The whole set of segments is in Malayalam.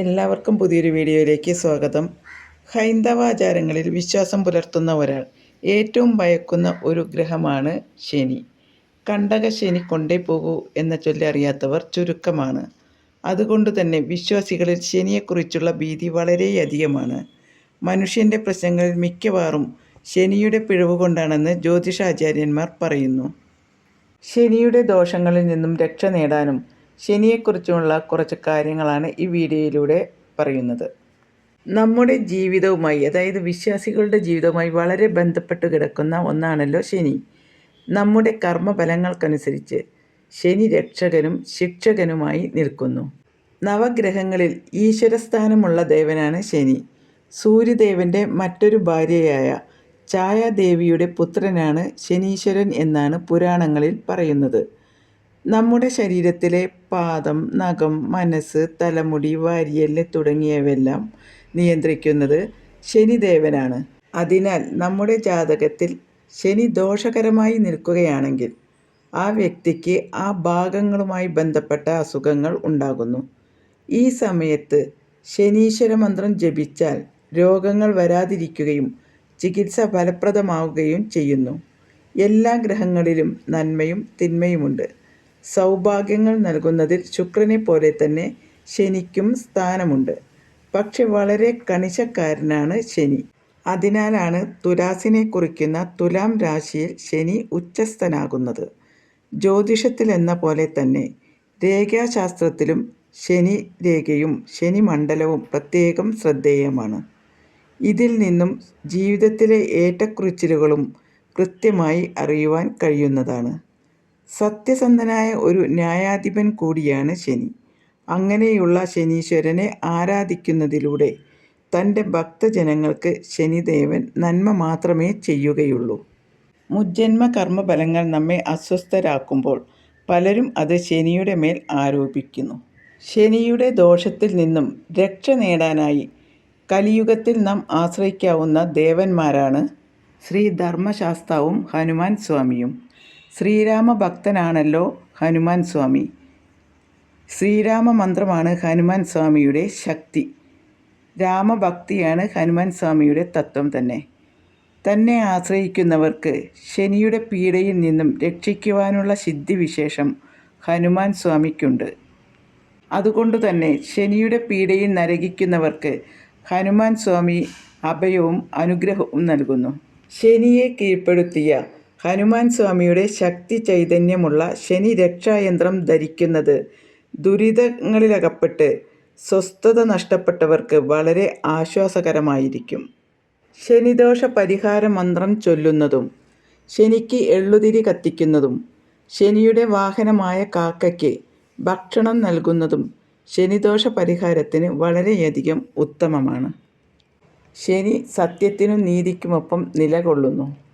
എല്ലാവർക്കും പുതിയൊരു വീഡിയോയിലേക്ക് സ്വാഗതം. ഹൈന്ദവാചാരങ്ങളിൽ വിശ്വാസം പുലർത്തുന്ന ഒരാൾ ഏറ്റവും ഭയക്കുന്ന ഒരു ഗ്രഹമാണ് ശനി. കണ്ടക ശനി കൊണ്ടേ പോകൂ എന്ന ചൊല്ലി അറിയാത്തവർ ചുരുക്കമാണ്. അതുകൊണ്ട് തന്നെ വിശ്വാസികളിൽ ശനിയെക്കുറിച്ചുള്ള ഭീതി വളരെയധികമാണ്. മനുഷ്യന്റെ പ്രശ്നങ്ങളിൽ മിക്കവാറും ശനിയുടെ പിഴവ് കൊണ്ടാണെന്ന് ജ്യോതിഷാചാര്യന്മാർ പറയുന്നു. ശനിയുടെ ദോഷങ്ങളിൽ നിന്നും രക്ഷ നേടാനും ശനിയെക്കുറിച്ചുമുള്ള കുറച്ച് കാര്യങ്ങളാണ് ഈ വീഡിയോയിലൂടെ പറയുന്നത്. നമ്മുടെ ജീവിതവുമായി അതായത് വിശ്വാസികളുടെ ജീവിതവുമായി വളരെ ബന്ധപ്പെട്ട് കിടക്കുന്ന ഒന്നാണല്ലോ ശനി. നമ്മുടെ കർമ്മഫലങ്ങൾക്കനുസരിച്ച് ശനി രക്ഷകനും ശിക്ഷകനുമായി നിൽക്കുന്നു. നവഗ്രഹങ്ങളിൽ ഈശ്വരസ്ഥാനമുള്ള ദേവനാണ് ശനി. സൂര്യദേവന്റെ മറ്റൊരു ഭാര്യയായ ഛായാദേവിയുടെ പുത്രനാണ് ശനീശ്വരൻ എന്നാണ് പുരാണങ്ങളിൽ പറയുന്നത്. നമ്മുടെ ശരീരത്തിലെ പാദം നഖം മനസ്സ് തലമുടി വാരിയൽ തുടങ്ങിയവയെല്ലാം നിയന്ത്രിക്കുന്നത് ശനിദേവനാണ്. അതിനാൽ നമ്മുടെ ജാതകത്തിൽ ശനി ദോഷകരമായി നിൽക്കുകയാണെങ്കിൽ ആ വ്യക്തിക്ക് ആ ഭാഗങ്ങളുമായി ബന്ധപ്പെട്ട അസുഖങ്ങൾ ഉണ്ടാകുന്നു. ഈ സമയത്ത് ശനീശ്വര മന്ത്രം ജപിച്ചാൽ രോഗങ്ങൾ വരാതിരിക്കുകയും ചികിത്സ ഫലപ്രദമാവുകയും ചെയ്യുന്നു. എല്ലാ ഗ്രഹങ്ങളിലും നന്മയും തിന്മയുമുണ്ട്. സൗഭാഗ്യങ്ങൾ നൽകുന്നതിൽ ശുക്രനെ പോലെ തന്നെ ശനിക്കും സ്ഥാനമുണ്ട്. പക്ഷെ വളരെ കണിശക്കാരനാണ് ശനി. അതിനാലാണ് തുലാസിനെ കുറിക്കുന്ന തുലാം രാശിയിൽ ശനി ഉച്ചസ്ഥനാകുന്നത്. ജ്യോതിഷത്തിൽ എന്ന പോലെ തന്നെ രേഖാശാസ്ത്രത്തിലും ശനി രേഖയും ശനി മണ്ഡലവും പ്രത്യേകം ശ്രദ്ധേയമാണ്. ഇതിൽ നിന്നും ജീവിതത്തിലെ ഏറ്റക്കുറിച്ചിലുകളും കൃത്യമായി അറിയുവാൻ കഴിയുന്നതാണ്. സത്യസന്ധനായ ഒരു ന്യായാധിപൻ കൂടിയാണ് ശനി. അങ്ങനെയുള്ള ശനീശ്വരനെ ആരാധിക്കുന്നതിലൂടെ തന്റെ ഭക്തജനങ്ങൾക്ക് ശനിദേവൻ നന്മ മാത്രമേ ചെയ്യുകയുള്ളൂ. മുജ്ജന്മ കർമ്മഫലങ്ങൾ നമ്മെ അസ്വസ്ഥരാക്കുമ്പോൾ പലരും അത് ശനിയുടെ മേൽ ആരോപിക്കുന്നു. ശനിയുടെ ദോഷത്തിൽ നിന്നും രക്ഷ നേടാനായി കലിയുഗത്തിൽ നാം ആശ്രയിക്കാവുന്ന ദേവന്മാരാണ് ശ്രീ ധർമ്മശാസ്താവും ഹനുമാൻ സ്വാമിയും. ശ്രീരാമ ഭക്തനാണല്ലോ ഹനുമാൻ സ്വാമി. ശ്രീരാമ മന്ത്രമാണ് ഹനുമാൻ സ്വാമിയുടെ ശക്തി. രാമഭക്തിയാണ് ഹനുമാൻ സ്വാമിയുടെ തത്വം തന്നെ. തന്നെ ആശ്രയിക്കുന്നവർക്ക് ശനിയുടെ പീഡയിൽ നിന്നും രക്ഷിക്കുവാനുള്ള സിദ്ധിവിശേഷം ഹനുമാൻ സ്വാമിക്കുണ്ട്. അതുകൊണ്ട് തന്നെ ശനിയുടെ പീഡയിൽ നരകിക്കുന്നവർക്ക് ഹനുമാൻ സ്വാമി അഭയവും അനുഗ്രഹവും നൽകുന്നു. ശനിയെ കീഴ്പ്പെടുത്തിയ ഹനുമാൻ സ്വാമിയുടെ ശക്തി ചൈതന്യമുള്ള ശനി രക്ഷായന്ത്രം ധരിക്കുന്നത് ദുരിതങ്ങളിലകപ്പെട്ട് സ്വസ്ഥത നഷ്ടപ്പെട്ടവർക്ക് വളരെ ആശ്വാസകരമായിരിക്കും. ശനിദോഷ പരിഹാര മന്ത്രം ചൊല്ലുന്നതും ശനിക്ക് എള്ളുതിരി കത്തിക്കുന്നതും ശനിയുടെ വാഹനമായ കാക്കയ്ക്ക് ഭക്ഷണം നൽകുന്നതും ശനിദോഷ പരിഹാരത്തിന് വളരെയധികം ഉത്തമമാണ്. ശനി സത്യത്തിനും നീതിക്കുമൊപ്പം നിലകൊള്ളുന്നു.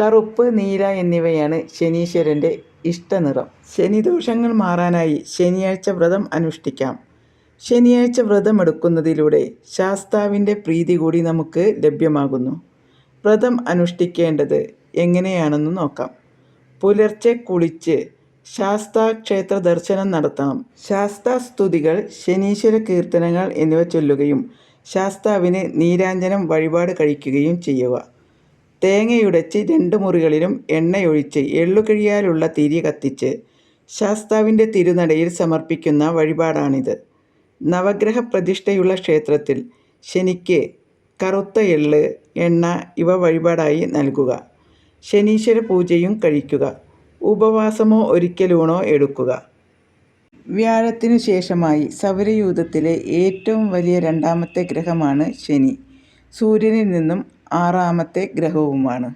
കറുപ്പ് നീല എന്നിവയാണ് ശനീശ്വരന്റെ ഇഷ്ടനിറം. ശനിദോഷങ്ങൾ മാറാനായി ശനിയാഴ്ച വ്രതം അനുഷ്ഠിക്കാം. ശനിയാഴ്ച വ്രതമെടുക്കുന്നതിലൂടെ ശാസ്താവിന്റെ പ്രീതി കൂടി നമുക്ക് ലഭ്യമാകുന്നു. വ്രതം അനുഷ്ഠിക്കേണ്ടത് എങ്ങനെയാണെന്ന് നോക്കാം. പുലർച്ചെ കുളിച്ച് ശാസ്താ ക്ഷേത്ര ദർശനം നടത്താം. ശാസ്താ സ്തുതികൾ ശനീശ്വര കീർത്തനങ്ങൾ എന്നിവ ചൊല്ലുകയും ശാസ്താവിന് നീരാഞ്ജനം വഴിപാട് കഴിക്കുകയും ചെയ്യുക. തേങ്ങയുടച്ച് രണ്ട് മുറികളിലും എണ്ണയൊഴിച്ച് എള്ളുകഴിയാലുള്ള തിരി കത്തിച്ച് ശാസ്താവിന്റെ തിരുനടയിൽ സമർപ്പിക്കുന്ന വഴിപാടാണിത്. നവഗ്രഹ പ്രതിഷ്ഠയുള്ള ക്ഷേത്രത്തിൽ ശനിക്ക് കറുത്ത എള്ള് എണ്ണ ഇവ വഴിപാടായി നൽകുക. ശനീശ്വര പൂജയും കഴിക്കുക. ഉപവാസമോ ഒരിക്കലൂണോ എടുക്കുക. വ്യാഴത്തിനു ശേഷമായി സൗരയൂഥത്തിലെ ഏറ്റവും വലിയ രണ്ടാമത്തെ ഗ്രഹമാണ് ശനി. സൂര്യനിൽ നിന്നും ആറാമത്തെ ഗ്രഹവുമാണ്.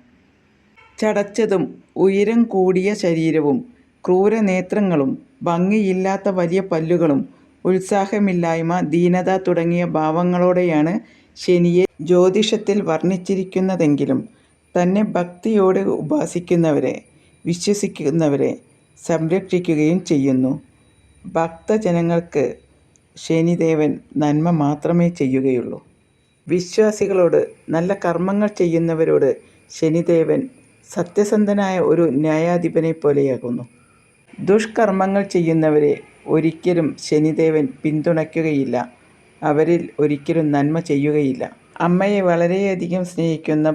ചടച്ചതും ഉയരം കൂടിയ ശരീരവും ക്രൂരനേത്രങ്ങളും ഭംഗിയില്ലാത്ത വലിയ പല്ലുകളും ഉത്സാഹമില്ലായ്മ ദീനത തുടങ്ങിയ ഭാവങ്ങളോടെയാണ് ശനിയെ ജ്യോതിഷത്തിൽ വർണിച്ചിരിക്കുന്നതെങ്കിലും തന്നെ ഭക്തിയോടെ ഉപാസിക്കുന്നവരെ വിശ്വസിക്കുന്നവരെ സംരക്ഷിക്കുകയും ചെയ്യുന്നു. ഭക്തജനങ്ങൾക്ക് ശനിദേവൻ നന്മ മാത്രമേ ചെയ്യുകയുള്ളൂ. വിശ്വാസികളോട് നല്ല കർമ്മങ്ങൾ ചെയ്യുന്നവരോട് ശനിദേവൻ സത്യസന്ധനായ ഒരു ന്യായാധിപനെ പോലെയാകുന്നു. ദുഷ്കർമ്മങ്ങൾ ചെയ്യുന്നവരെ ഒരിക്കലും ശനിദേവൻ പിന്തുണയ്ക്കുകയില്ല. അവരിൽ ഒരിക്കലും നന്മ ചെയ്യുകയില്ല. അമ്മയെ വളരെയധികം സ്നേഹിക്കുന്ന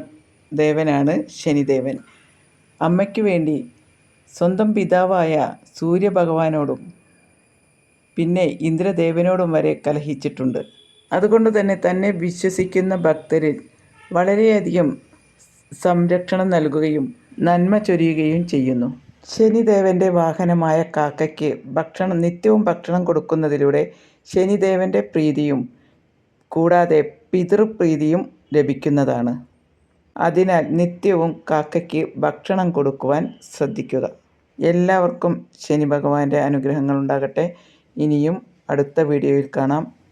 ദേവനാണ് ശനിദേവൻ. അമ്മയ്ക്ക് വേണ്ടി സ്വന്തം പിതാവായ സൂര്യഭഗവാനോടും പിന്നെ ഇന്ദ്രദേവനോടും വരെ കലഹിച്ചിട്ടുണ്ട്. അതുകൊണ്ട് തന്നെ തന്നെ വിശ്വസിക്കുന്ന ഭക്തരിൽ വളരെയധികം സംരക്ഷണം നൽകുകയും നന്മ ചൊരിയുകയും ചെയ്യുന്നു. ശനിദേവന്റെ വാഹനമായ കാക്കയ്ക്ക് ഭക്ഷണം നിത്യവും ഭക്ഷണം കൊടുക്കുന്നതിലൂടെ ശനിദേവന്റെ പ്രീതിയും കൂടാതെ പിതൃപ്രീതിയും ലഭിക്കുന്നതാണ്. അതിനാൽ നിത്യവും കാക്കയ്ക്ക് ഭക്ഷണം കൊടുക്കുവാൻ ശ്രദ്ധിക്കുക. എല്ലാവർക്കും ശനി ഭഗവാന്റെ അനുഗ്രഹങ്ങൾ ഉണ്ടാകട്ടെ. ഇനിയും അടുത്ത വീഡിയോയിൽ കാണാം.